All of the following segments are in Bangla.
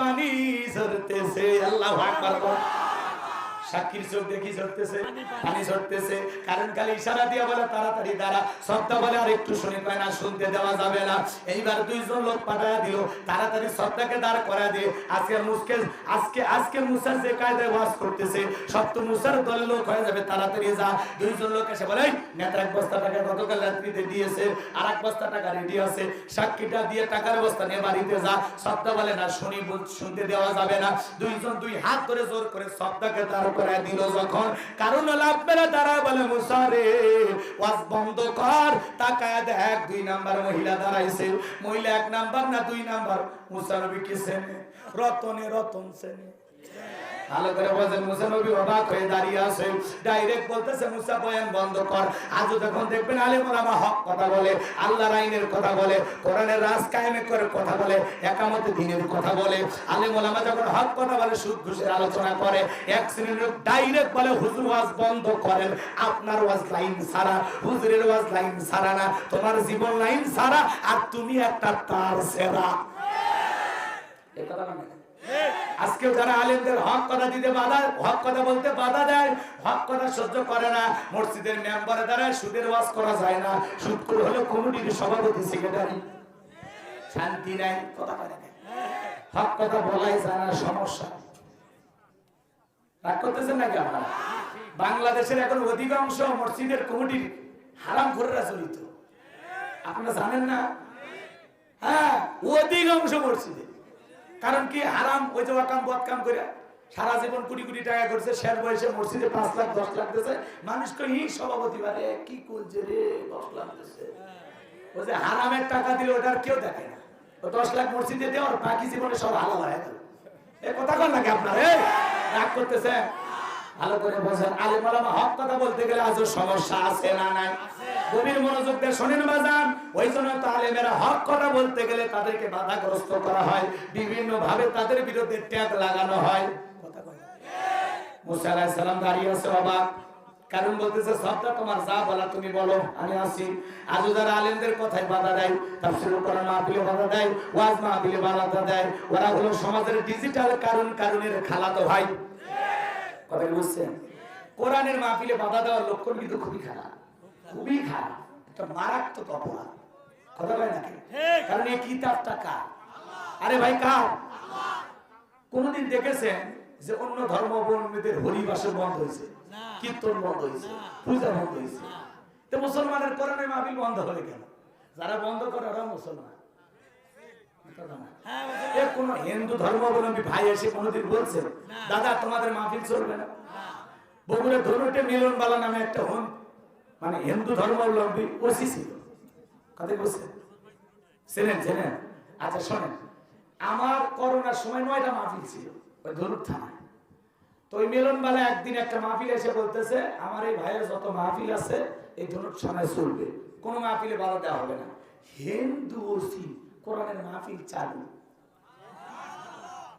পানি ঝরতেছে আল্লাহ আকবার। সাক্ষীর চোখ দেখি ঝরতেছে পানি ঝরতেছে। কারণ খালি ইশারা দিয়ে বলে তাড়াতাড়ি দাঁড়া। সবটা বলে আর একটু শুনে পায় না শুনতে দেওয়া যাবে না। এইবার দুইজন লোক পাঠায় দিল তাড়াতাড়ি সবটাকে দাঁড় করা দিয়ে আজকে মুসকে আজকে আজকে মুসার যে কায়দায় ওয়াজ করতেছে সব তো মুসার দলের লোক হয়ে যাবে তাড়াতাড়ি যা। দুইজন লোক এসে বলে নেতার এক বস্তা টাকা গতকাল রাত্রিতে দিয়েছে আর এক বস্তা টাকা রেডি আছে। সাক্ষীটা দিয়ে টাকার বস্তা নিয়ে বাড়িতে যা। সবটা বলে না শুনি শুনতে দেওয়া যাবে না। দুইজন দুই হাত ধরে জোর করে সবটাকে দাঁড় করে দিল যখন। কারণ লাভ না তারা বলে মুসারে, ওয়াজ বন্ধ কর, তাকায় দেখ, দুই নাম্বার মহিলা দাঁড়াইছে। মহিলা এক নাম্বার না দুই নাম্বার? মুসার কি সেনে রতনে রতন সেনে ভালো করে বলছেন মুসা নবী অবাক হয়ে দাঁড়িয়ে আছে। ডাইরেক্ট বলতেছে, মুসা, বয়ান বন্ধ কর। আজও যখন দেখবেন আলেম ওলামা হক কথা বলে, আল্লাহর আইনের কথা বলে, কোরআনের রাজ কায়েমে করে কথা বলে, একামতে দিনের কথা বলে আলেম ওলামা যখন হক কথা বলে, সুদ ঘুষের আলোচনা করে, এক শ্রেণির লোক ডাইরেক্ট বলে, হুজুর, ওয়াজ বন্ধ করেন। আপনার ওয়াজ লাইন সারা, হুজুরের ওয়াজ লাইন সারা না, তোমার জীবন লাইন সারা, আর তুমি একটা তার সেরা। এ কথা মানে আজকে যারা আলেমদের হক কথা দিতে বাধা, হক কথা বলতে বাধা দেয়, হক কথা সহ্য করে না, মসজিদের মেম্বারে দ্বারা সুদের ওয়াজ করা যায় না। সুদ করে হলো কমিটির সভাপতি, সেক্রেটারি। শান্তি নাই, কথা বলে হক কথা বলাই যায় সমস্যা রাগ করতেছেন নাকি আপনারা? বাংলাদেশের এখন অধিকাংশ মসজিদের কমিটির হারাম ঘরেরা জড়িত। আপনারা জানেন না? হ্যাঁ অধিকাংশ মসজিদে। কারণ কি হারাম? ওই যে ওয়াকাম, বদকাম করে সারা জীবন কোটি কোটি টাকা করছে, শেয়ার বয়সে মসজিদে পাঁচ লাখ, দশ লাখ দিয়েছে মানুষ কই সভাপতি বারে কি করছে রে? দশ লাখ দিয়েছে ওই যে হারামের টাকা দিলে ওটার কেউ দেখে না। দশ লাখ মসজিদে দেওয়ার বাকি জীবনে সব হালাল হয়ে গেল। এ কথা কর নাকি আপনার? রাগ করতেছে ভালো করে বোঝেন। আলেম আলামা হক কথা বলতে গেলে আজও সমস্যা আছে না নাই? গভীর মনোযোগ দিয়ে শোনেন বাজান। ওই জন্য তো আলেমেরা হক কথা বলতে গেলে তাদেরকে বাধাগ্রস্ত করা হয়। বিভিন্ন ভাবে তাদের বিরুদ্ধে ট্যাগ লাগানো হয়। কারণ বলতেছে তোমার যা বলা তুমি বলো, আমি আসি আজ যারা আলেমদের কথায় বাধা দেয় তাফসীর কোরআন মাহফিলে বাধা দেয়, ওয়াজ মাহফিলে বাধা দেয়, ওরা সমাজের ডিজিটাল কারণ কারণের খালাতো ভাই। কথা কি বুঝছেন কোরআনের মাহফিলে বাধা দেওয়ার লক্ষণ কিন্তু খুবই খারাপ। খুবই খারাপ। একটা মারাত্মক অপরাধ। কথা বলে নাকি? কারণ এই কিতাবটা কার? আরে ভাই কার? কোনদিন দেখেছেন যে অন্য ধর্মাবলম্বীদের হরিবাসে বন্ধ হয়েছে? কীর্তন বন্ধ হয়েছে? পূজা বন্ধ হয়েছে? তো মুসলমানের কোরআনের মাহফিল বন্ধ হলে কেন? যারা বন্ধ করে ওরা মুসলমান। এ কোন হিন্দু ধর্মাবলম্বী ভাই এসে কোনোদিন বলছে দাদা, তোমাদের মাহফিল চলবে না? বগুড়া ধনুটে মিলন বালা নামে একটা হন মানে হিন্দু ধর্মাবলম্বী ওসি ছিল। কথা বলছে চেনেন চেনেন? আচ্ছা শোনেন, আমার করোনার সময় নয়টা মাহফিল ছিল, ওই ধনুট থানায়। তো ওই মিলন বালা একদিন একটা মাহফিল এসে বলতেছে, আমার এই ভাইয়ের যত মাহফিল আছে, এই ধনুট থানায় চলবে। কোনো মাহফিলে বাধা দেওয়া হবে না। হিন্দু ওসি কোরআনের মাহফিল চালু।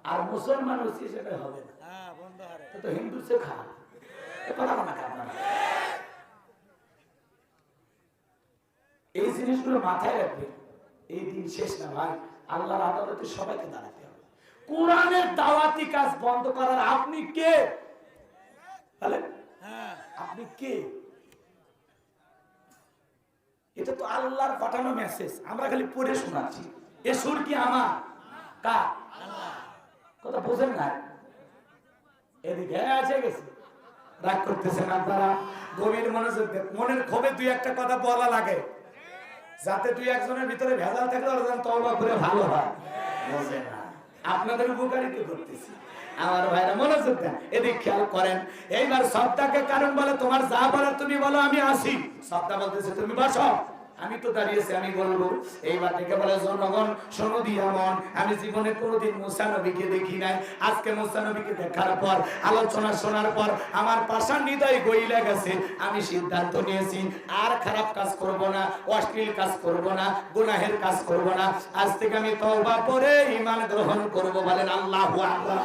আর মুসলমান ওসি সেটা হবে না। তো তো হিন্দু সে খারাপ কথা বলা কেন এই জিনিসগুলো মাথায় রাখবেন। এই দিন শেষ না ভাই। আল্লাহর আদালতে সবাইকে দাঁড়াতে হবে। কোরআনের দাওয়াতি কাজ বন্ধ করার আপনি কে? তাহলে আপনি কে? এটা তো আল্লাহর পাঠানো মেসেজ আমরা খালি পড়ে শোনাচ্ছি। এ সুর কি আমার? কা কথা বোঝেন না? এদিকে আছে, গেছে। রাগ করতেছেন আপনারা? গভীর মনোযোগ মনের ক্ষোভে দুই একটা কথা বলা লাগে। যাতে দুই একজনের ভিতরে ভেজাল থাকলে ওরা যেন তওবা করে ভালো হয়। বোঝে না? আপনাদের উপকারিত করতেছি। আমার ভাইরা, মনোযোগ দেন। এদিক খেয়াল করেন। এইবার সবটাকে কারণ বলে, তোমার যা বলার তুমি বলো, আমি আসি। সবটা বলতেছে, তুমি বসো। আমি তো দাঁড়িয়েছি, আমি বলব, এইবার থেকে বলে, জনগণ শোনো দিয়া মন, আমি জীবনে কোনোদিন মুসা নবীকে দেখি নাই। আজকে মুসা নবীকে দেখার পর, আলোচনা শোনার পর, আমার পাশার হৃদয় গইলা গেছে। আমি সিদ্ধান্ত নিয়েছি, আর খারাপ কাজ করব না, অশ্লীল কাজ করব না, গুনাহের কাজ করব না। আজ থেকে আমি তওবা করে ঈমান গ্রহণ করব বলেন আল্লাহু আকবার।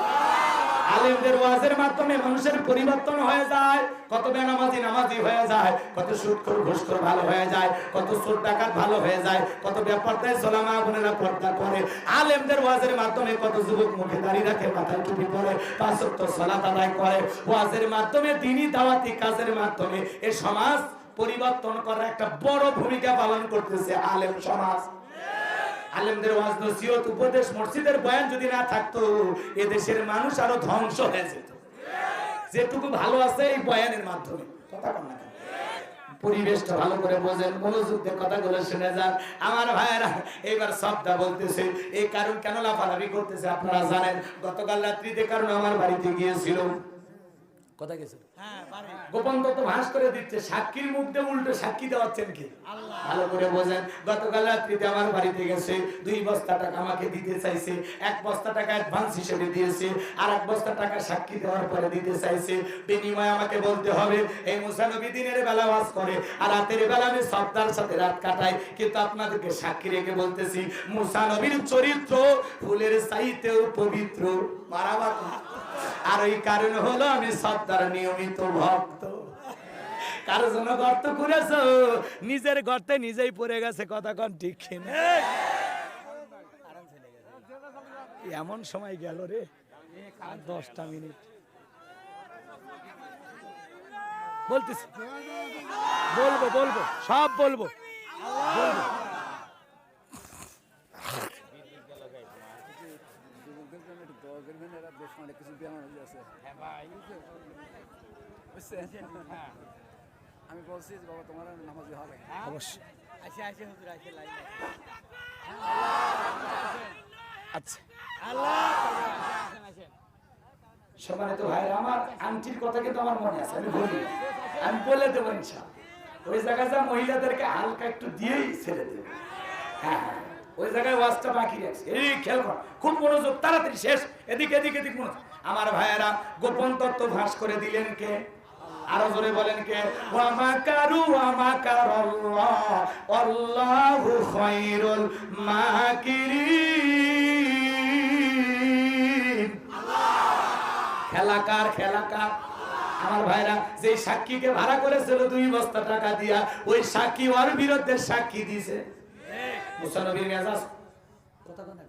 আলেমদের ওয়াজের মাধ্যমে মানুষের পরিবর্তন হয়ে যায়। কত বেনামাজি নামাজি হয়ে যায়, কত সুদখোর, ঘুষখোর ভালো হয়ে যায়, কত সুদ ডাকাত ভালো হয়ে যায়, কত ব্যাপারটায় সোলামা বোনেরা পর্দা করে। আলেমদের ওয়াজের মাধ্যমে কত যুবক মুখে দাঁড়িয়ে রাখে, মাথায় টুপি পরে, পাঁচ ওয়াক্ত সালাত আদায় করে। ওয়াজের মাধ্যমে দিনই দাওয়াতি কাজের মাধ্যমে এই সমাজ পরিবর্তন করার একটা বড় ভূমিকা পালন করতেছে আলেম সমাজ। আলেমদের ওয়াজ, নসিহত, উপদেশ, মসজিদের বয়ান যদি না থাকতো এ দেশের মানুষ আরও ধ্বংস হয়ে যেত। যেটুকু ভালো আছে এই বয়ানের মাধ্যমে। কথা কন না পরিবেশটা ভালো করে বোঝেন মনোযোগ দিয়ে কথাগুলো শুনে যান। আমার ভাইয়েরা এবার সবটা বলতেছে, এই কারণ কেন লাফালাফি করতেছে আপনারা জানেন? গতকাল রাত্রিতে কারণ আমার বাড়িতে গিয়েছিল। কথা গেছিল গোপন তত্ত্ব ভাস করে দিচ্ছে সাক্ষীর মুখ দিয়ে উল্টো সাক্ষী দেওয়াচ্ছেন কি? ভালো করে বোঝেন গতকাল রাত্রিতে আমার বাড়িতে গেছে দুই বস্তা টাকা আমাকে দিতে চাইছে এক বস্তা টাকা অ্যাডভান্স হিসেবে দিয়েছে আর এক বস্তা টাকা সাক্ষী দেওয়ার পরে দিতে চাইছে। বিনিময়ে আমাকে বলতে হবে এই মুসানবী দিনের বেলা ওয়াজ করে আর রাতের বেলা আমি সপ্তাহের সাথে রাত কাটাই। কিন্তু আপনাদেরকে সাক্ষী রেখে বলতেছি মুসানবীর চরিত্র ফুলের চাইতেও পবিত্র মারাবার আর ওই কারণ হলো আমি সত্তার নিয়মিত ভক্ত। কারও জন্য গর্ত করেছ নিজের গর্তে নিজেই পড়ে গেছে, কথা কন ঠিক কিনা? এমন সময় গেল রে, দশটা মিনিট। বলতেছি। বলব বলব, সব বলব। বলব যুবকদের জন্য একটু দোয়া করবেন এরা বেশ অনেক কিছু বেমার হয়ে আছে বুঝছেন? আমি বলছি যে বাবা তোমার নামাজি হবে অবশ্যই। আসে আসে হুজুর আসে লাইন। আচ্ছা। সম্মানিত ভাইরা আমার আন্টির কথা কিন্তু আমার মনে আছে আমি বলি আমি বলে দেবো ইনশাআল্লাহ। ওই জায়গায় যা মহিলাদেরকে হালকা একটু দিয়েই ছেড়ে দেবে। হ্যাঁ হ্যাঁ। ওই জায়গায় ওয়াজটা বাকি রাখছে। এই খেয়াল কর, খুব মনোযোগ, তাড়াতাড়ি শেষ। এদিকে এদিকে, এদিক মনোযোগ। আমার ভাইয়েরা, গোপন তত্ত্ব ভাস করে দিলেন কে? আরও জোরে বলেন কে? ওয়ামা কারু ওয়ামা কারাল্লাহ আল্লাহু খায়রুল মাকিরিন খেলাকার খেলাকার আমার ভাইরা যে সাক্ষীকে ভাড়া করেছিল দুই বস্তা টাকা দিয়া, ওই সাক্ষী ওর বিরুদ্ধে সাক্ষী দিছে মুসানবীর মেজাজ কথা কথা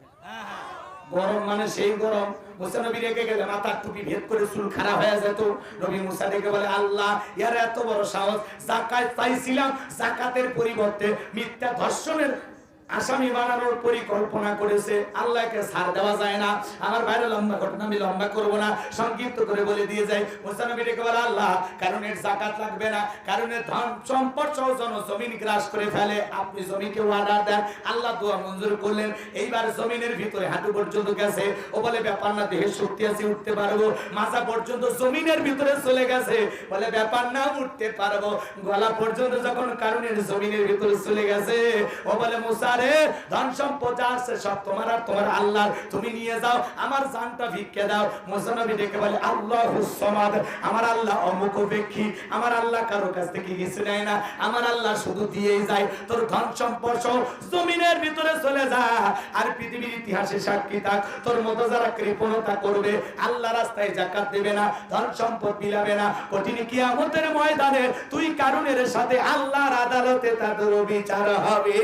গরম মানে সেই গরম। মুসা নবী রেখে গেলে মাথার টুপি ভেদ করে চুল খারাপ হয়ে যেত। নবী মুসা ডেকে বলে আল্লাহ ইয়ার এত বড় সাহস। জাকাত চাইছিলাম জাকাতের পরিবর্তে মিথ্যা ধর্ষণের আসামি বানানোর পরিকল্পনা করেছে। আল্লাহকে ছাড় দেওয়া যায় না। আমার বাইরে লম্বা ঘটনা, আমি লম্বা করব না। সংক্ষিপ্ত করে বলে দিয়ে যাই। মুসানবী ডেকে বলে, আল্লাহ কারণ এর জাকাত লাগবে না। কারণ এর ধন সম্পদ সহ জন জমিন গ্রাস করে ফেলে। আপনি জমিকে অর্ডার দেন। আল্লাহ দোয়া মঞ্জুর করলেন। এইবার জমিনের ভিতরে হাঁটু পর্যন্ত গেছে। ও বলে, ব্যাপার না, দেহের শক্তি আছে, উঠতে পারব। মাথা পর্যন্ত জমিনের ভিতরে চলে গেছে। বলে, ব্যাপার না, উঠতে পারব। গলা পর্যন্ত যখন কারণের জমিনের ভিতরে চলে গেছে। ও বলে, মুসা রে ধন সম্পদ যা আছে সব তোমার আর তোমার আল্লাহ তুমি নিয়ে যাও, আমার জানটা ভিক্ষে দাও। মুসা নবী ডেকে বলে, আল্লাহ সমাদ, আমার আল্লাহ অমুক ব্যক্তি আমার আল্লাহ কারও কাছ থেকে কিছু নেয় না। আমার আল্লাহ শুধু দিয়েই যায়। তোর ধন সম্পদ সহ জমিনের ভিতরে চলে যা। আর পৃথিবীর ইতিহাসে সাক্ষী থাক। তোর মতো যারা কৃপণতা করবে, আল্লাহ রাস্তায় জাকাত দেবে না, ধন সম্পদ বিলাবে না। কঠিন কিয়ামতের ময়দানে তুই কারণের সাথে আল্লাহর আদালতে তাদের বিচার হবে।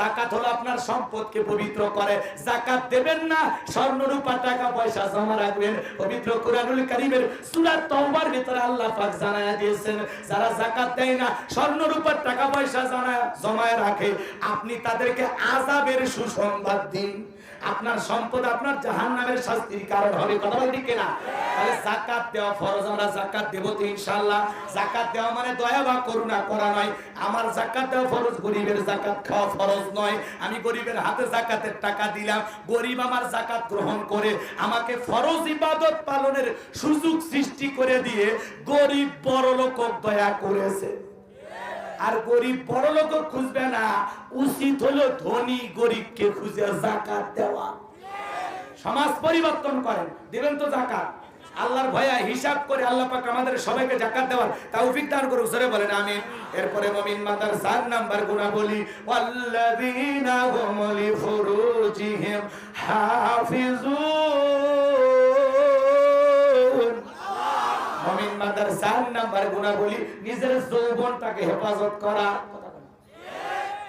জাকাত হলো আপনার সম্পদকে পবিত্র করে। জাকাত দেবেন না স্বর্ণ রূপা টাকা পয়সা জমা রাখবেন। পবিত্র কোরআনুল কারিমের সূরা তওবার ভিতরে আল্লাহ পাক জানায়া দিয়েছেন, যারা জাকাত দেয় না স্বর্ণ রূপার টাকা পয়সা জমা জমায় রাখে, আপনি তাদেরকে আযাবের সুসংবাদ দিন। আপনার সম্পদ আপনার জাহান্নামের শাস্তির কারণ হবে, কথা বলি ঠিক না তাহলে জাকাত দেওয়া ফরজ, আমরা জাকাত দেব তো ইনশাআল্লাহ। জাকাত দেওয়া মানে দয়া বা করুণা করা নয়। আমার জাকাত দেওয়া ফরজ, গরিবের জাকাত খাওয়া ফরজ নয়। আমি গরিবের হাতে জাকাতের টাকা দিলাম, গরিব আমার জাকাত গ্রহণ করে আমাকে ফরজ ইবাদত পালনের সুযোগ সৃষ্টি করে দিয়ে গরিব বড় লোক দয়া করেছে। আর গরিব বড় লোক খুঁজবে না। উচিত হলো ধনী গরিবকে খুঁজে জাকাত দেওয়া। সমাজ পরিবর্তন করেন, দিবেন তো জাকাত। আল্লাহর ভয়া হিসাব করে আল্লাহ পাক আমাদের সবাইকে জাকাত দেওয়ার তৌফিক দান করুন সরে বলেন আমিন। এরপরে মুমিন মাদার চার নাম্বার গুনাহ বলি হুম লিফুরুজিহিম হাফিজুন। বান্দার চার নাম্বার গুণাবলী, নিজের যৌবনটাকে হেফাজত করা।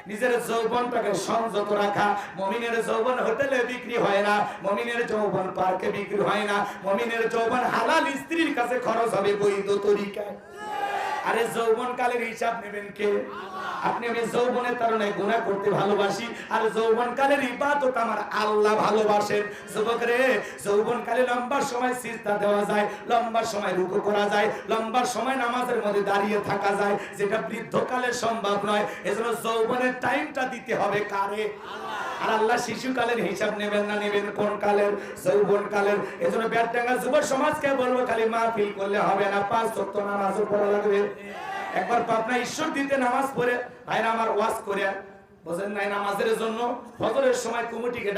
নিজের যৌবনটাকে সংযত রাখা। মমিনের যৌবন হোটেলে বিক্রি হয় না, মমিনের যৌবন পার্কে বিক্রি হয় না, মমিনের যৌবন হালাল স্ত্রীর কাছে খরচ হবে বৈধ তরিকায়। আরে যৌবন কালের হিসাব নেবেন কে? আপনি আমি যৌবনের কারণে গুনাহ করতে ভালোবাসি, আর যৌবন কালের ইবাদত আমার আল্লাহ ভালোবাসেন। যুবক রে যৌবন কালে লম্বা সময় সিজদা দেওয়া যায়, লম্বা সময় রুকু করা যায়, লম্বা সময় নামাজের মধ্যে দাঁড়িয়ে থাকা যায়, যেটা বৃদ্ধকালে সম্ভব নয়। এজন্য যৌবনের টাইমটা দিতে হবে কারে? আর আল্লাহ শিশুকালের হিসাব নেবেন না, নেবেন কোন কালের? যৌবন কালের এজন্য ব্যাটডাঙ্গা যুব সমাজকে বলব, খালি মাহফিল করলে হবে না, পাঁচ সপ্ত নামাজও পড়া লাগবে। একবার পাবনা ঈশ্বর দিতে নামাজ পড়ে, ভাইরা আমার ওয়াজ করে। নাই নামাজের জন্য? ফজরের সময়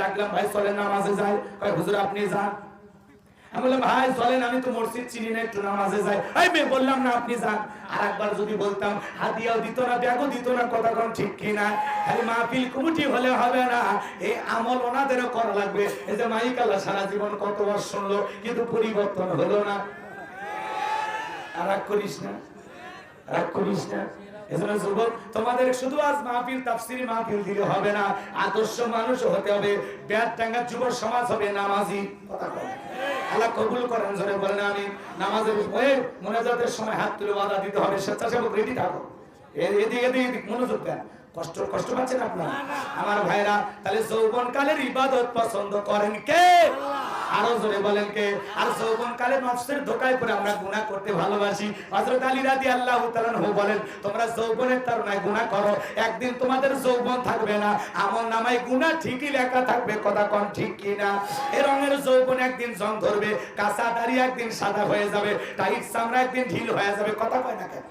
ডাকলাম, ভাই নামাজে যাই। হুজুর, আপনি যান। আমি বললাম, ভাই, চলেন, আমি তো মসজিদ চিনি না, একটু নামাজে যাই। মেয়ে, বললাম না, আপনি যান। আর একবার যদি বলতাম দিত না, ব্যাগও দিত না, কথা কোন ঠিক কিনা? মাহফিল কমিটি হলে হবে না, এই আমল ওনাদেরও করা লাগবে। এই যে মাইক আল্লাহ সারা জীবন কত বার শুনলো, কিন্তু পরিবর্তন হলো না। আর করিস না। রাগ করিস না। এজন্য যুবক তোমাদের শুধু আজ মাহফিল তাফসিরি মাহফিল দিলে হবে না। আদর্শ মানুষ হতে হবে। ব্যাট টাঙ্গা যুব সমাজ হবে নামাজি। কথা আল্লাহ কবুল করেন জোরে বলেন আমি নামাজের ওই মোনাজাতের সময় হাত তুলে বাধা দিতে হবে। স্বেচ্ছাসেবক রেডি থাকো। এদিকে মনোযোগ দেন। কষ্ট কষ্ট পাচ্ছেন আপনারা? আমার ভাইরা তাহলে যৌবন কালের ইবাদত পছন্দ করেন কে? আরও জোরে বলেন কে? আর যৌবন কালে নফসের ধোকায় পড়ে আমরা গুনাহ করতে ভালোবাসি। হযরত আলী রাদিয়াল্লাহু তাআলা আনহু বলেন, তোমরা যৌবনের তারুণায় গুনাহ করো। একদিন তোমাদের যৌবন থাকবে না। আমল নামায় গুনাহ ঠিকই লেখা থাকবে, কথা কোন ঠিক কি না এ রঙের যৌবন একদিন জং ধরবে, কাঁচা দাড়ি একদিন সাদা হয়ে যাবে, টাইট চামড়া একদিন ঢিল হয়ে যাবে, কথা কয় না কেন?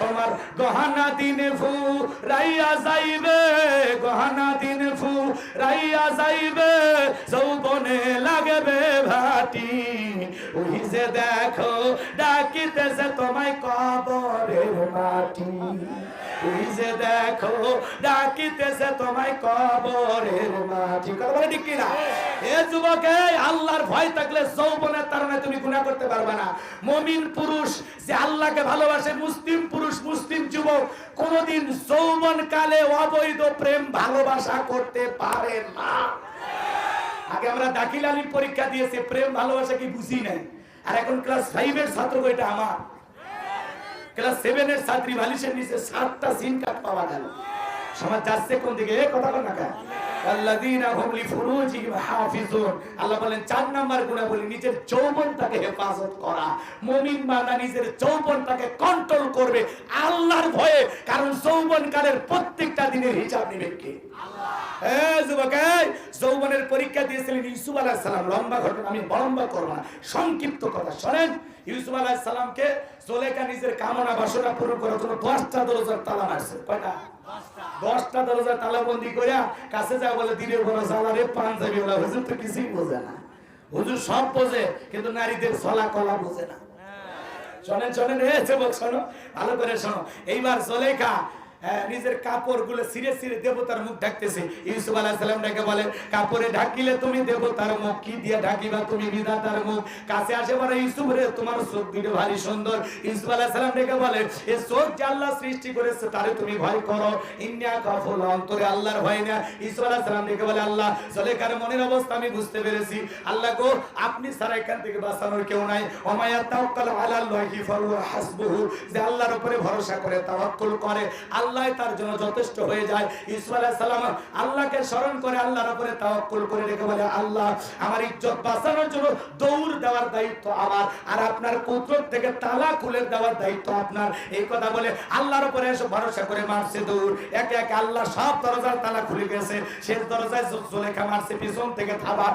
তোমার গহনা দিনে ফু, রাইয়া যাইবে, গহনা দিনে ফু, রাইয়া যাইবে, যৌবনে লাগবে। ভাটি, ওই যে দেখো, ডাকিতেছে তোমায় কবরের মাটি। ওই যে দেখো, ডাকিতেছে তোমায় কবরের মাটি। এ যুবকে আল্লাহর ভয় থাকলে যৌবনের তারণে তুমি গুনাহ করতে পারবে না। মমিন পুরুষ যে আল্লাহকে ভালোবাসে, মুসলিম পুরুষ, মুসলিম যুবক, কোনদিন যৌবন কালে অবৈধ প্রেম ভালোবাসা করতে পারে না। আগে আমরা দাখিল আলীর পরীক্ষা দিয়েছি, প্রেম, ভালোবাসা কি বুঝি নাই? আর এখন ক্লাস ফাইভের ছাত্র এটা আমার। ক্লাস সেভেনের ছাত্রী বালিশের নিচে সাতটা সিন কার্ড পাওয়া গেল। সমাজ যাচ্ছে কোন দিকে? এ কথা বল না কেন আল্লাযীনা হুম লিফুরুজিহিম হাফিজুন। আল্লাহ বলেন চার নাম্বার গুণা নিজের যৌবনটাকে হেফাজত করা। মুমিন বান্দা নিজের যৌবনটাকে কন্ট্রোল করবে আল্লাহর ভয়ে কারণ যৌবনকালের প্রত্যেকটা দিনের হিসাব নেবে কে? এ যুবক এই, যৌবনের পরীক্ষা দিয়েছিলেন ইউসুফ আলাইহিস সালাম। লম্বা ঘটনা আমি লম্বা করব না। সংক্ষিপ্ত কথা শোনেন ইউসুফ আলাইহিস সালামকে জোলেখা নিজের কামনা বাসনা পূরণ করার জন্য দশটা দরজার তালা মারছে। কয়টা? দশটা দরজা তালাবন্দি করিয়া করে কাছে যা বলে দিনের বড় সালারে পাঞ্জাবি ওরা হুজুর তো কিছুই বোঝে না। হুজুর সব বোঝে কিন্তু নারীদের ছলা কলা বোঝে না। শোনেন শোনেন এ যুবক শোনো ভালো করে শোনো। এইবার জলেখা হ্যাঁ, নিজের কাপড়গুলো সিরে সিরে দেবতার মুখ ঢাকতেছে। ইউসুফ আলাহ সালাম ডেকে বলে কাপড়ে ঢাকিলে তুমি দেবতার মুখ কি দিয়ে ঢাকিবা তুমি বিধাতার মুখ? কাছে আসে বলে ইউসুফ রে তোমার চোখ দুটো ভারী সুন্দর। ইউসুফ আলাহ সালাম ডেকে বলে এ চোখ যে আল্লাহ সৃষ্টি করেছে তারে তুমি ভয় করো। ইন্ডিয়া কাফল অন্তরে আল্লাহর ভয় না। ইউসুফ আলাহ সালাম ডেকে বলে আল্লাহ জলেখার মনের অবস্থা আমি বুঝতে পেরেছি। আল্লাহ গো আপনি ছাড়া এখান থেকে বাঁচানোর কেউ নাই। অমায়া তাওয়াক্কাল আলাল্লাহি ফাহুয়া হাসবুহু। যে আল্লাহর উপরে ভরসা করে তাওয়াক্কুল করে। আল্লাহ তার জন্য যথেষ্ট হয়ে যায়। ইসু সালাম আল্লাহকে স্মরণ করে আল্লাহর উপরে তাওয়াক্কুল করে রেখে বলে, আল্লাহ, আমার ইজ্জত বাঁচানোর জন্য দৌড় দেওয়ার দায়িত্ব আমার, আর আপনার কুদরত থেকে তালা খুলে দেওয়ার দায়িত্ব আপনার। এই কথা বলে আল্লাহর উপরে এসে ভরসা করে মারছে দৌড়। একে একে আল্লাহ সব দরজার তালা খুলে গেছে। শেষ দরজায় জোলেখা মারছে, পিছন থেকে থাবা,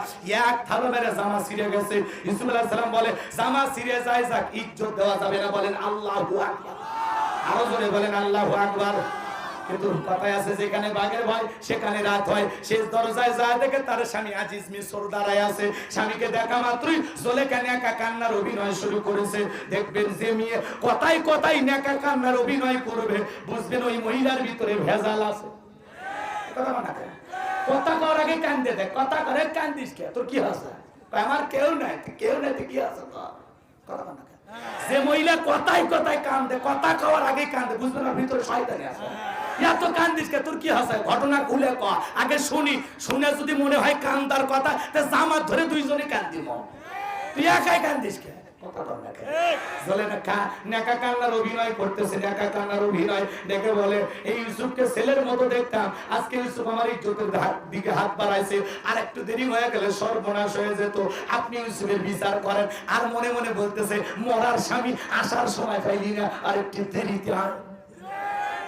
এক থাবা মেরে জামা ছিঁড়ে গেছে। ইসুফ আলাইহিস সালাম বলে, জামা ছিঁড়ে যায় যাক, ইজ্জত দেওয়া যাবে না। বলেন, আল্লাহু আকবার। আরও জোরে বলেন, আল্লাহু আকবার। কিন্তু কথায় আছে, যেখানে বাঘের ভয়, সেখানে রাত হয়। শেষ দরজায় যায়, দেখে তার স্বামী আজিজ মিশর দাঁড়ায় আছে। স্বামীকে দেখা মাত্রই জোলেখা নেকা কান্নার অভিনয় শুরু করেছে। দেখবেন যে মেয়ে কথাই কথাই নেকা কান্নার অভিনয় করবে। বুঝবেন ওই মহিলার ভিতরে ভেজাল আছে। কথা কর আগে কান্দে দেখ, কথা করে কান্দিস কে? তোর কি আছে আমার কেউ নাই কেউ নাই কি আছে কথা কেন? যে মহিলা কথায় কথায় কান্দে, কথা খাওয়ার আগে কান্দে, বুঝবে না ভিতরে শয়তানি আছে। এত কান্দিস কে, তোর কি হাসায় ঘটনা খুলে ক। আগে শুনি, শুনে যদি মনে হয় কান্দার কথা, তা জামাত ধরে দুইজনে কান্দি মন তুই একাই কান্দিস কে? কথা বল না কেন? বলে না কা নেকা কান্নার অভিনয় করতেছে অভিনয়। দেখে বলে এই ইউসুফকে ছেলের মতো দেখতাম। আজকে ইউসুফ আমার ইজ্জতের হাত- দিকে হাত বাড়াইছে। আর একটু দেরি হয়ে গেলে সর্বনাশ হয়ে যেত। আপনি ইউসুফের বিচার করেন। আর মনে মনে বলতেছে মরার স্বামী আসার সময় পাইলি না। আর একটু দেরিতে আর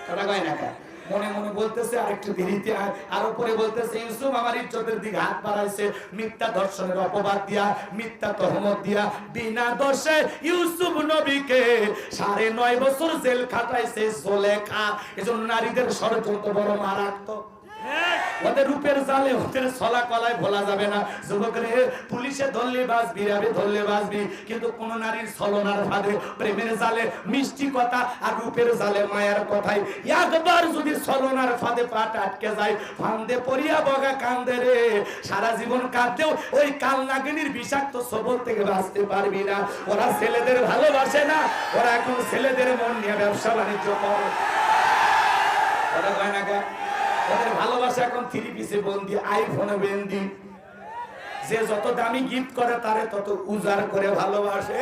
কথা কয় না? মনে মনে বলতেছে আর একটু দেরিতে আয়। আর উপরে বলতেছে, ইউসুফ আমার ইজ্জতের দিকে হাত বাড়াইছে। মিথ্যা দর্শনের অপবাদ দিয়া, মিথ্যা তহমত দিয়া। বিনা দর্শে ইউসুফ নবীকে সাড়ে নয় বছর জেল খাটাইছে জোলেখা। এজন্য নারীদের ষড়যন্ত্র বড় মারাত্মক। ওদের রূপের জালে ওদের কলায় ভোলা যাবে না। যুবক রে পুলিশে ধরলে বাঁচবি ধরলে বাঁচবি, কিন্তু কোন নারীর ছলনার ফাঁদে প্রেমের জালে মিষ্টি কথা আর রূপের জালে মায়ের একবার যদি ছলনার ফাঁদে পাট আটকে যায়, ফান্দে পড়িয়া বগা কান্দে রে। সারা জীবন কাঁদতেও ওই কাল নাগিনীর বিষাক্ত সবল থেকে বাঁচতে পারবি না। ওরা ছেলেদের ভালোবাসে না, ওরা এখন ছেলেদের মন নিয়ে ব্যবসা বাণিজ্য করে। ওরা কয় না ভালোবাসা এখন থ্রি পিসে বন্দি আইফোনে যে যত দামি গিফট করে, তারে তত করে ভালোবাসে।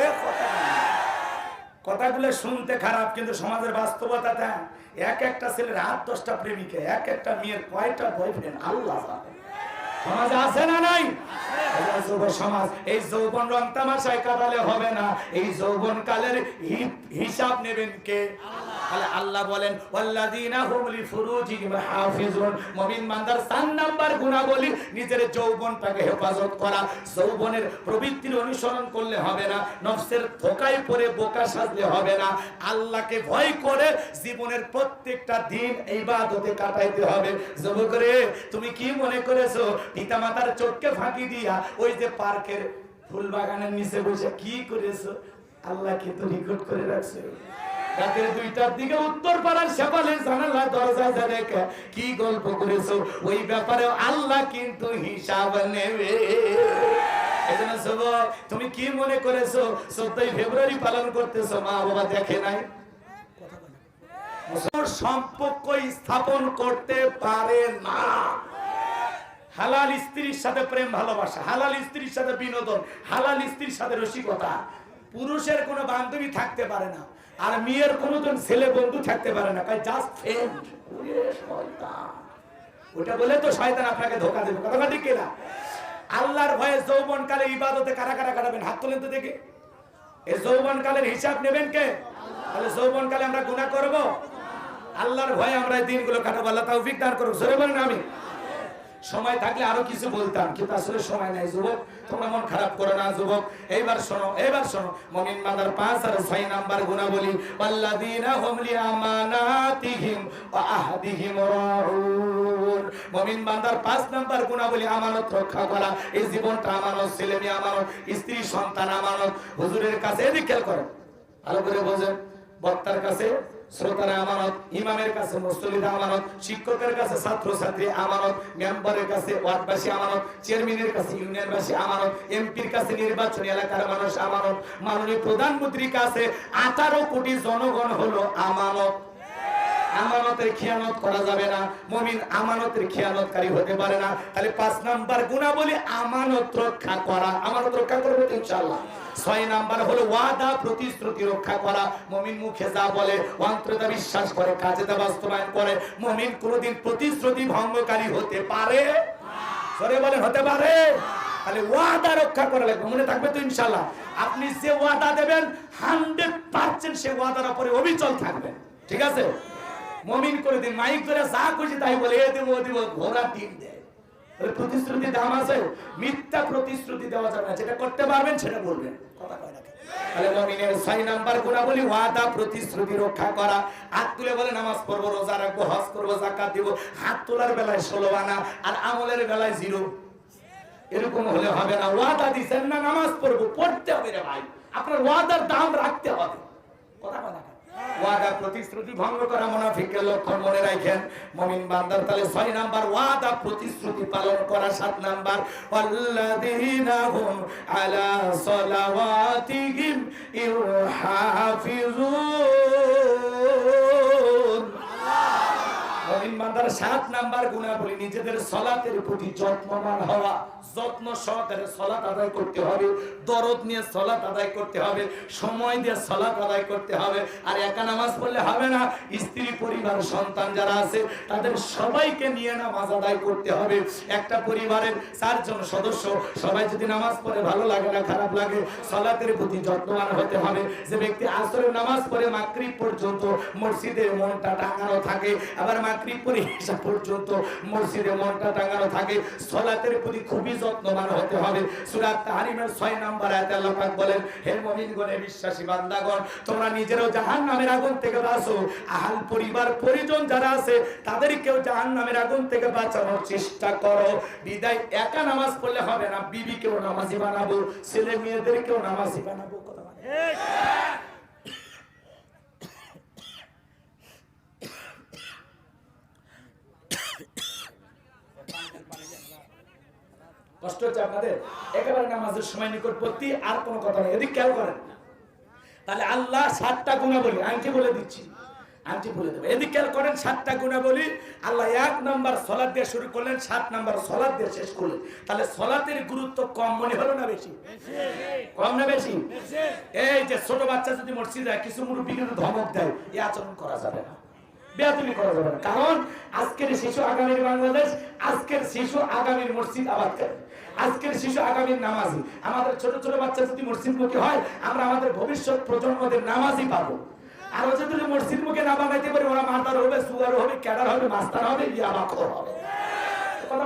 কথাগুলো শুনতে খারাপ, কিন্তু সমাজের বাস্তবতা তা। এক একটা ছেলের আট দশটা প্রেমিকা, এক একটা মেয়ের কয়টা বয়ফ্রেন্ড আল্লাহ সমাজ আছে না নাই? সমাজ, এই যৌবন রং তামাশায় কাটালে হবে না। এই যৌবন কালের হিসাব নেবেন কে? তাহলে আল্লাহ বলেন, ওয়াল্লাযীনা হুম লিফুরুজিহিম মুমিন বান্দার নাম্বার গুণাবলী, নিজের যৌবনটাকে হেফাজত করা। যৌবনের প্রবৃত্তির অনুসরণ করলে হবে না, নফসের পড়ে বোকা সাজলে হবে না। আল্লাহকে ভয় করে জীবনের প্রত্যেকটা দিন ইবাদতে কাটাইতে হবে। তুমি কি মনে করেছ, পিতামাতার চোখকে ফাঁকি দিয়া ওই যে পার্কের ফুল বাগানের নিচে বসে কি করেছ? আল্লাহকে তো রেকর্ড করে রাখছো। রাতের দুইটার দিকে উত্তর পাড়ার জানালা দরজা কি গল্প করেছ? ওই ব্যাপারে আল্লাহ কিন্তু হিসাব নেবে। তুমি কি মনে করেছ? ফেব্রুয়ারি পালন করতেছো মা বাবা দেখে নাই? সম্পর্ক স্থাপন করতে পারে না। হালাল স্ত্রীর সাথে প্রেম, ভালোবাসা, হালাল স্ত্রীর সাথে বিনোদন, হালাল স্ত্রীর সাথে রসিকতা। পুরুষের কোনো বান্ধবী থাকতে পারে না। আর মেয়ের কোনোজন ছেলে বন্ধু থাকতে পারে না। তাই জাস্ট ফ্রেন্ড। ওটা বলে তো শয়তান আপনাকে ধোকা দেবে। কথা ঠিক কিনা? আল্লাহর ভয়ে যৌবন কালে ইবাদতে কারা কারা কাটাবেন? হাত তোলেন তো দেখি। এই যৌবন কালের হিসাব নেবেন কে? তাহলে যৌবন কালে আমরা গুনাহ করব। আল্লাহর ভয়ে আমরা এই দিনগুলো কাটাবো। আল্লাহ তৌফিক দান করুক। জোরে বলেন আমি সময় থাকলে আরও কিছু বলতাম, কিন্তু আসলে সময় নাই যুবক। তোমরা মন খারাপ করো না যুবক। এইবার শোনো এইবার শোনো। মুমিন বান্দার পাঁচ আর ছয় নাম্বার গুণাবলী, ওয়াল্লাযীনা হুম লিআমানাতিহিম ওয়া আহদিহিম রাউন। মুমিন বান্দার পাঁচ নাম্বার গুণাবলী, আমানত রক্ষা করা। এই জীবনটা আমানত, ছেলে মেয়ে আমানত, স্ত্রী, সন্তান আমানত। হুজুরের কাছে এদিক খেয়াল করো ভালো করে বোঝেন। বক্তার কাছে শ্রোতারা আমানত, ইমামের কাছে আমানত, শিক্ষকের কাছে ছাত্র ছাত্রী আমানত, মেম্বারের কাছে ওয়ার্ডবাসী আমানত, চেয়ারম্যানের কাছে ইউনিয়নবাসী আমানত, এমপির কাছে নির্বাচনী এলাকার মানুষ আমানত, মাননীয় প্রধানমন্ত্রীর কাছে আঠারো কোটি জনগণ হলো আমানত। আমানতের খেয়ানত করা যাবে না, মমিন আমানতের খেয়ানতকারী হতে পারে না। তাহলে পাঁচ নাম্বার গুণাবলী আমানত রক্ষা করা, আমানত রক্ষা করবে তো ইনশাআল্লাহ। ছয় নাম্বার হলো ওয়াদা, প্রতিশ্রুতি রক্ষা করা। মমিন মুখে যা বলে অন্তরতা বিশ্বাস করে, কাজে তা বাস্তবায়ন করে। মমিন কোনোদিন প্রতিশ্রুতি ভঙ্গকারী হতে পারে? সরে বলেন হতে পারে? তাহলে ওয়াদা রক্ষা করা লাগবে। মনে থাকবে তো ইনশাআল্লাহ। আপনি যে ওয়াদা দেবেন, হান্ড্রেড পার্সেন্ট সে ওয়াদার উপরে অবিচল থাকবেন ঠিক আছে? মমিন করে দিন মাইক ধরে যা খুশি তাই বলে, এ দেবো দেবো ঘোড়া টিম দেয় প্রতিশ্রুতি দাম আছে। মিথ্যা প্রতিশ্রুতি দেওয়া যাবে না। যেটা করতে পারবেন সেটা বলবেন। কথা কয় নামাজ পড়ব, রোজা রাখব, হজ করব হাত তোলার বেলায় ষোলো আনা, আর বেলায় জিরো। এরকম হবে না। দিচ্ছেন না, নামাজ পড়ব, পড়তে হবে রে ভাই। আপনার ওয়াদার দাম রাখতে হবে। কথা কথা ওয়াদা প্রতিশ্রুতি ভঙ্গ করা মুনাফিকের লক্ষণ মনে রাখেন। মুমিন বান্দার তাহলে ছয় নাম্বার, ওয়াদা প্রতিশ্রুতি পালন করা সাত নাম্বার। আল্লাযীনা হুম আলা সলাওয়াতিহিম হাফিজুন স্ত্রী, পরিবার, সন্তান যারা আছে, তাদের সবাইকে নিয়ে নামাজ আদায় করতে হবে। একটা পরিবারের চারজন সদস্য, সবাই যদি নামাজ পড়ে ভালো লাগে না, খারাপ লাগে, সলাতের প্রতি যত্নবান হতে হবে। যে ব্যক্তি আসরের নামাজ পড়ে মাকরিব পর্যন্ত মসজিদে মনটা টাঙানো থাকে, আবার মাকরিব পরে ঈশা পর্যন্ত মসজিদে মনটা টাঙানো থাকে। সলাতের প্রতি খুবই যত্নবান হতে হবে। সূরা তাহরিমের 6 নম্বর আয়াতে আল্লাহ পাক বলেন, হে মুমিনগণ, বিশ্বাসী বান্দাগণ, তোমরা নিজেরাও জাহান্নামের আগুন থেকে বাঁচো। আহাল পরিবার, পরিজন যারা আছে, তাদেরকেও জাহান্নামের আগুন থেকে বাঁচানোর চেষ্টা করো। বিদায়, একা নামাজ পড়লে হবে না। বিবিকেও নামাজি বানাবো ছেলে মেয়েদেরকেও নামাজি বানাবো। কথা বলে। কষ্ট হচ্ছে আপনাদের একেবারে নামাজের সময় নিকটবর্তী, আর কোনো কথা নেই। এদিক খেয়াল করেন। তাহলে আল্লাহ সাতটা আংটি বলে দিচ্ছি? আংটি বলে দেবো? এদিক খেয়াল করেন, সাতটা আল্লাহ এক সলাদ দিয়ে শুরু করলেন, সাত সলাদ দিয়ে শেষ করলেন। তাহলে সলাতের গুরুত্ব কম মনে হলো না বেশি? কম না বেশি? এই যে ছোট বাচ্চা যদি মসজিদে কিছু মুরব্বী ধমক দেয়, এই আচরণ করা যাবে না। করা যাবে না। কারণ আজকের শিশু আগামীর বাংলাদেশ, আজকের শিশু আগামীর মসজিদ আবাদ করে। আজকের শিশু আগামীর নামাজি। আমাদের ছোট ছোট বাচ্চা যদি মসজিদ মুখী হয়, আমরা আমাদের ভবিষ্যৎ প্রজন্মদের নামাজি পাবো। আর ও যদি মসজিদ মুখে না বানাইতে পারে, ওরা মাতার হবে সুগার হবে, ক্যাডার হবে, মাস্টার হবে হবে। কথা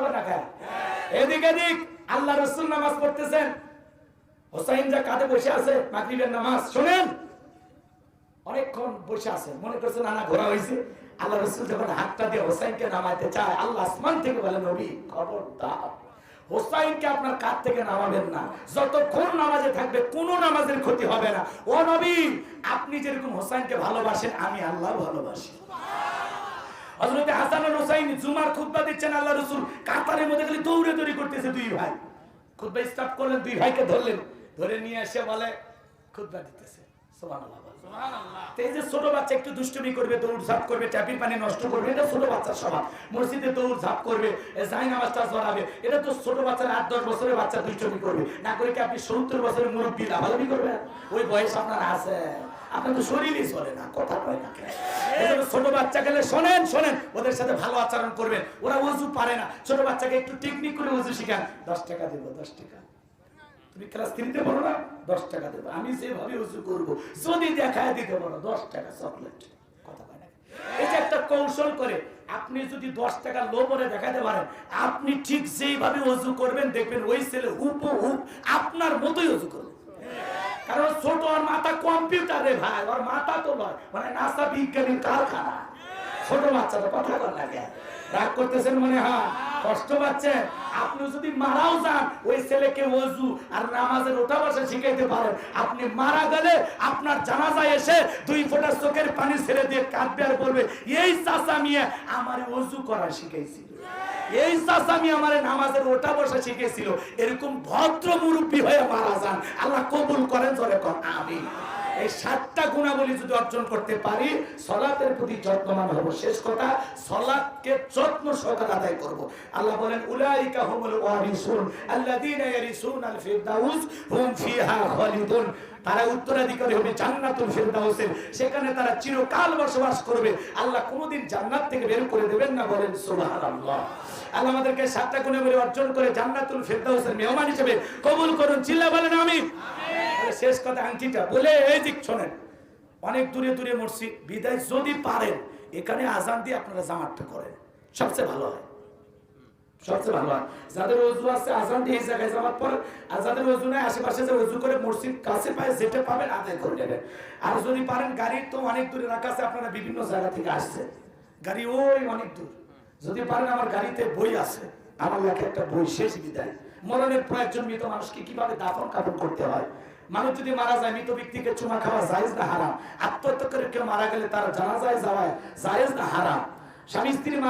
এদিক এদিক, আল্লাহ রসুল নামাজ পড়তেছেন। হোসাইন যা কাঁধে বসে আছে, মাগরিবের নামাজ, শোনেন। অনেকক্ষণ বসে আছে, মনে করছে নানা ঘোরা হয়েছে। আল্লাহ রসুল যখন হাতটা দিয়ে হোসাইনকে নামাইতে চায়, আল্লাহ আসমান থেকে বলে, নবী, খবরদার। হোসাইনকে আপনার কাছ থেকে নামাবেন না। যতক্ষণ নামাজে থাকবে, কোনো নামাজের ক্ষতি হবে না। ও নবী, আপনি যেরকম হোসাইনকে ভালোবাসেন, আমি আল্লাহ ভালোবাসি। হযরতে হাসান হুসাইন জুমার খুতবা দিচ্ছেন আল্লাহ রাসূল, কাতারের মধ্যে খালি দৌড়ে দৌড়ি করতেছে দুই ভাই। খুতবা স্টার্ট করলেন, দুই ভাইকে ধরলেন। ধরে নিয়ে এসে বলে, খুতবা দিতেছে। তো ছোট বাচ্চা চলে না, কথা ছোট বাচ্চা গেলে শোনেন শোনেন, ওদের সাথে ভালো আচরণ করবেন। ওরা উজু পারে না। ছোট বাচ্চাকে একটু টেকনিক করে উজু শিখান। দশ টাকা দেবো, দশ টাকা। তুমি পড়ো না, দশ টাকা দেবো। আমি যেভাবে উঁচু করব, যদি দেখায় দিতে পারো, দশ টাকা চকলেট কথা বলে এই যে একটা কৌশল করে আপনি যদি দশ টাকা লো করে দেখাতে পারেন, আপনি ঠিক যেইভাবে অজু করবেন, দেখবেন ওই ছেলে হুপ আপনার মতোই অজু করবে। কারণ ছোট ওর মাথা কম্পিউটার ভাই, ওর মাথা তো নয় মানে নাসা বিজ্ঞানীর কারখানা। ছোট বাচ্চাটা কথা বল লাগে। রাগ করতেছেন মনে হয়? কষ্ট পাচ্ছেন আপনি যদি মারাও যান, ওই ছেলেকে ওযু আর নামাজের ওঠা বসা শিখাইতে পারেন। আপনি মারা গেলে আপনার জানাজায় এসে দুই ফোঁটা চোখের পানি ছেড়ে দিয়ে কাঁদবে আর বলবে, এই চাচা মিয়া আমারে ওযু করা শিখাইছিল। এই চাচা মিয়া আমারে নামাজের ওটা বসা শিখেছিল এরকম ভদ্র মুরব্বী হয়ে মারা যান। আল্লাহ কবুল করেন, জোরে কর আমিন। এই সাতটা গুণাবলী যদি অর্জন করতে পারি, সলাতের প্রতি যত্নবান হব। শেষ কথা, সলাতকে যত্ন সহকারে আদায় করব। আল্লাহ বলেন, উলাইকা হুমুল ওয়ারিসুন আল্লাযীনা ইয়ারিসুনাল ফিরদাউস হুম ফিহা খালিদুন। তারা উত্তরাধিকারী হবে জান্নাতুল ফিরদাউসের। সেখানে তারা চিরকাল বসবাস করবে। আল্লাহ কোনোদিন জান্নাত থেকে বের করে দেবেন না বলেন, সুবহানাল্লাহ। আল্লাহ আমাদেরকে সাতটা গুণাবলী অর্জন করে জান্নাতুল ফিরদাউসের মেহমান হিসেবে কবুল করুন। চিল্লা বলেন, আমিন। তাহলে শেষ কথা আংটিটা, বলে এই দিক শোনেন, অনেক দূরে দূরে মসজিদ বিদায় যদি পারেন, এখানে আজান দিয়ে আপনারা জামাতটা করেন, সবচেয়ে ভালো হয়। সবচেয়ে ভালো হয়। যাদের আছে, আজান দিয়ে এই জায়গায় জামাত পড়ে আর যাদের নাই, আশেপাশে যে করে মসজিদ কাছে পায় যেটা পাবেন, আদায় করে নেবেন। আর যদি পারেন তো অনেক দূরে রাখা আছে আপনারা বিভিন্ন জায়গা থেকে আসছে গাড়ি ওই অনেক দূর। যদি পারেন, আমার গাড়িতে বই আছে। আমার লেখা একটা বই, শেষ বিদায়। মরণের পর একজন মৃত মানুষকে কীভাবে দাফন কাপন করতে হয়? মানুষ যদি মারা যায়, মৃত ব্যক্তিকে চুমা খাওয়া জায়েজ না, হারাম। আত্মহত্যা করে কেউ মারা গেলে তার জানা যায় যাওয়ায় জায়েজ না, হারাম। স্বামী স্ত্রী মারা